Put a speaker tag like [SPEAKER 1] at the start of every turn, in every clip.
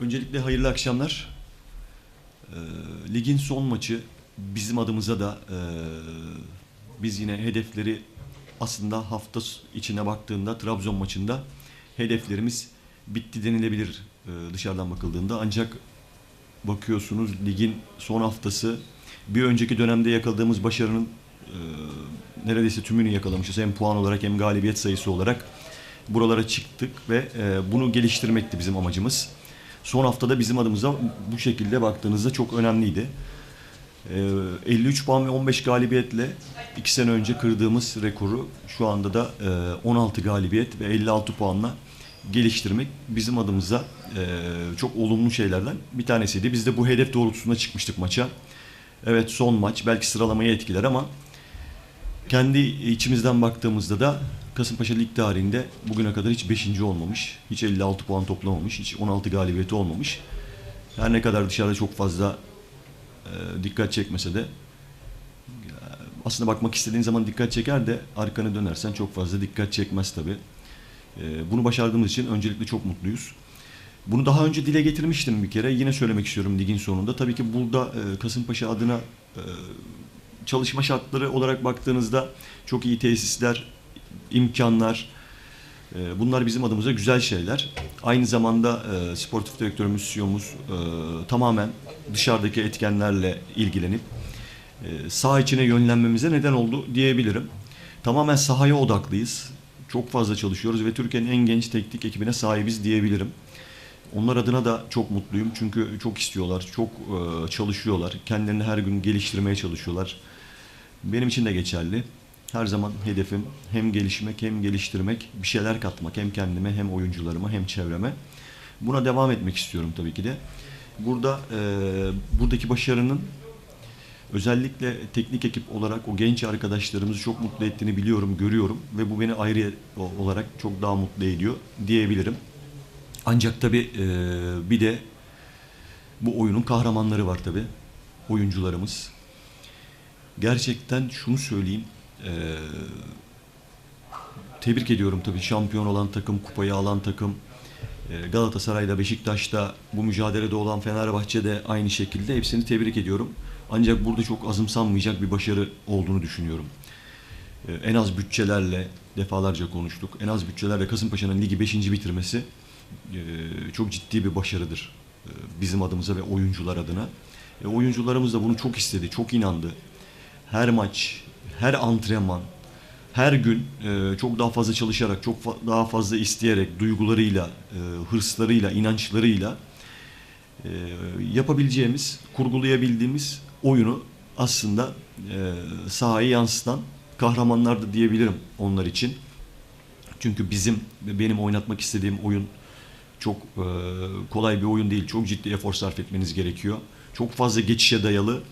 [SPEAKER 1] Öncelikle hayırlı akşamlar. Ee, ligin son maçı bizim adımıza da e, biz yine hedefleri aslında hafta içine baktığında Trabzon maçında hedeflerimiz bitti denilebilir e, dışarıdan bakıldığında. Ancak bakıyorsunuz ligin son haftası bir önceki dönemde yakaladığımız başarının e, neredeyse tümünü yakalamışız. Hem puan olarak hem galibiyet sayısı olarak buralara çıktık ve e, bunu geliştirmekti bizim amacımız. Son haftada bizim adımıza bu şekilde baktığınızda çok önemliydi. E, 53 puan ve 15 galibiyetle 2 sene önce kırdığımız rekoru şu anda da e, 16 galibiyet ve 56 puanla geliştirmek bizim adımıza e, çok olumlu şeylerden bir tanesiydi. Biz de bu hedef doğrultusunda çıkmıştık maça. Evet son maç belki sıralamayı etkiler ama kendi içimizden baktığımızda da Kasımpaşa lig tarihinde bugüne kadar hiç 5. olmamış. Hiç 56 puan toplamamış. Hiç 16 galibiyeti olmamış. Her ne kadar dışarıda çok fazla e, dikkat çekmese de e, aslında bakmak istediğin zaman dikkat çeker de arkanı dönersen çok fazla dikkat çekmez tabi. bunu başardığımız için öncelikle çok mutluyuz. Bunu daha önce dile getirmiştim bir kere. Yine söylemek istiyorum ligin sonunda. Tabii ki burada e, Kasımpaşa adına e, çalışma şartları olarak baktığınızda çok iyi tesisler, imkanlar, e, bunlar bizim adımıza güzel şeyler. Aynı zamanda e, sportif direktörümüz, CEO'muz e, tamamen dışarıdaki etkenlerle ilgilenip e, saha içine yönlenmemize neden oldu diyebilirim. Tamamen sahaya odaklıyız. Çok fazla çalışıyoruz ve Türkiye'nin en genç teknik ekibine sahibiz diyebilirim. Onlar adına da çok mutluyum çünkü çok istiyorlar, çok e, çalışıyorlar. Kendilerini her gün geliştirmeye çalışıyorlar. Benim için de geçerli. Her zaman hedefim hem gelişmek hem geliştirmek, bir şeyler katmak hem kendime hem oyuncularıma hem çevreme. Buna devam etmek istiyorum tabii ki de. Burada e, buradaki başarının özellikle teknik ekip olarak o genç arkadaşlarımızı çok mutlu ettiğini biliyorum, görüyorum ve bu beni ayrı olarak çok daha mutlu ediyor diyebilirim. Ancak tabii e, bir de bu oyunun kahramanları var tabii. Oyuncularımız. Gerçekten şunu söyleyeyim. E, tebrik ediyorum tabii şampiyon olan takım, kupayı alan takım. E, Galatasaray'da, Beşiktaş'ta, bu mücadelede olan Fenerbahçe'de aynı şekilde hepsini tebrik ediyorum. Ancak burada çok azımsanmayacak bir başarı olduğunu düşünüyorum. E, en az bütçelerle defalarca konuştuk. En az bütçelerle Kasımpaşa'nın ligi 5. bitirmesi çok ciddi bir başarıdır bizim adımıza ve oyuncular adına. E, oyuncularımız da bunu çok istedi, çok inandı. Her maç, her antrenman, her gün e, çok daha fazla çalışarak, çok fa- daha fazla isteyerek, duygularıyla, e, hırslarıyla, inançlarıyla e, yapabileceğimiz, kurgulayabildiğimiz oyunu aslında e, sahaya yansıtan kahramanlar da diyebilirim onlar için. Çünkü bizim benim oynatmak istediğim oyun çok e, kolay bir oyun değil. Çok ciddi efor sarf etmeniz gerekiyor. Çok fazla geçişe dayalı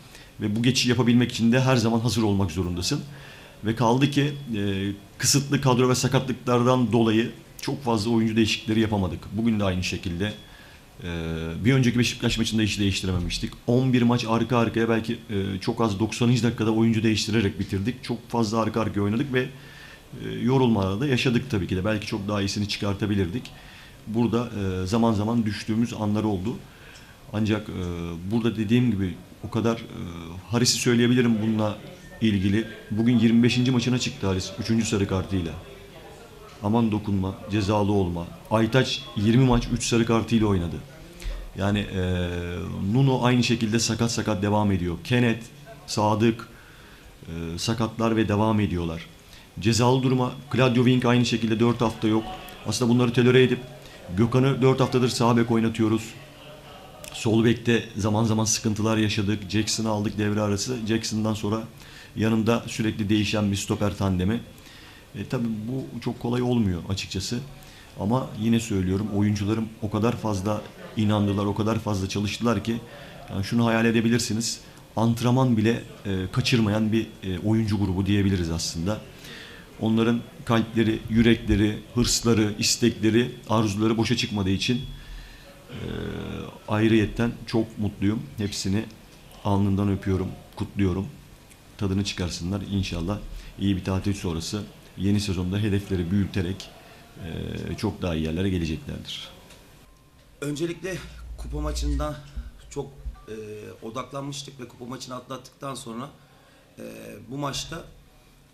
[SPEAKER 1] ve bu geçişi yapabilmek için de her zaman hazır olmak zorundasın. Ve kaldı ki e, kısıtlı kadro ve sakatlıklardan dolayı çok fazla oyuncu değişiklikleri yapamadık. Bugün de aynı şekilde. e, bir önceki Beşiktaş maçında hiç değiştirememiştik. 11 maç arka arkaya belki e, çok az 90. dakikada oyuncu değiştirerek bitirdik. Çok fazla arka arkaya oynadık ve e, yorulmalarda da yaşadık tabii ki de. Belki çok daha iyisini çıkartabilirdik. Burada e, zaman zaman düştüğümüz anlar oldu. Ancak e, burada dediğim gibi o kadar e, Haris'i söyleyebilirim bununla ilgili. Bugün 25. maçına çıktı Haris 3. sarı kartıyla. Aman dokunma, cezalı olma. Aytaç 20 maç 3 sarı kartıyla oynadı. Yani e, Nuno aynı şekilde sakat sakat devam ediyor. Kenneth, Sadık e, sakatlar ve devam ediyorlar. Cezalı duruma Claudio Wink aynı şekilde 4 hafta yok. Aslında bunları tolere edip Gökhan'ı 4 haftadır sağ bek oynatıyoruz. Sol bekte zaman zaman sıkıntılar yaşadık. Jackson'ı aldık devre arası. Jackson'dan sonra yanında sürekli değişen bir stoper tandemi. E, tabii bu çok kolay olmuyor açıkçası. Ama yine söylüyorum oyuncularım o kadar fazla inandılar, o kadar fazla çalıştılar ki yani şunu hayal edebilirsiniz. Antrenman bile e, kaçırmayan bir e, oyuncu grubu diyebiliriz aslında. Onların kalpleri, yürekleri, hırsları, istekleri, arzuları boşa çıkmadığı için e, ayrıyetten çok mutluyum. Hepsini alnından öpüyorum, kutluyorum. Tadını çıkarsınlar inşallah. iyi bir tatil sonrası yeni sezonda hedefleri büyüterek e, çok daha iyi yerlere geleceklerdir.
[SPEAKER 2] Öncelikle kupa maçında çok e, odaklanmıştık ve kupa maçını atlattıktan sonra e, bu maçta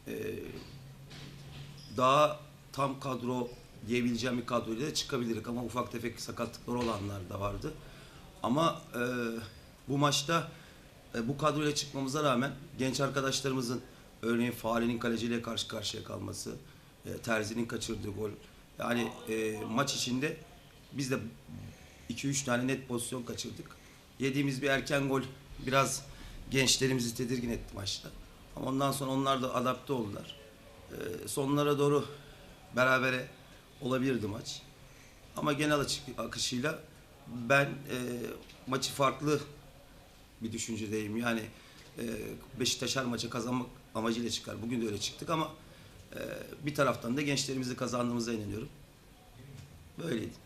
[SPEAKER 2] e, daha tam kadro diyebileceğim bir kadroyla da çıkabilirdik ama ufak tefek sakatlıklar olanlar da vardı. Ama e, bu maçta e, bu kadroyla çıkmamıza rağmen genç arkadaşlarımızın örneğin Fahri'nin kaleciyle karşı karşıya kalması, e, Terzi'nin kaçırdığı gol. Yani e, maç içinde biz de 2-3 tane net pozisyon kaçırdık. Yediğimiz bir erken gol biraz gençlerimizi tedirgin etti maçta. Ama ondan sonra onlar da adapte oldular. E, sonlara doğru berabere olabilirdi maç. Ama genel açık akışıyla ben e, maçı farklı bir düşüncedeyim. Yani e, Beşiktaş her maça kazanmak amacıyla çıkar. Bugün de öyle çıktık ama e, bir taraftan da gençlerimizi kazandığımıza inanıyorum. Böyleydi.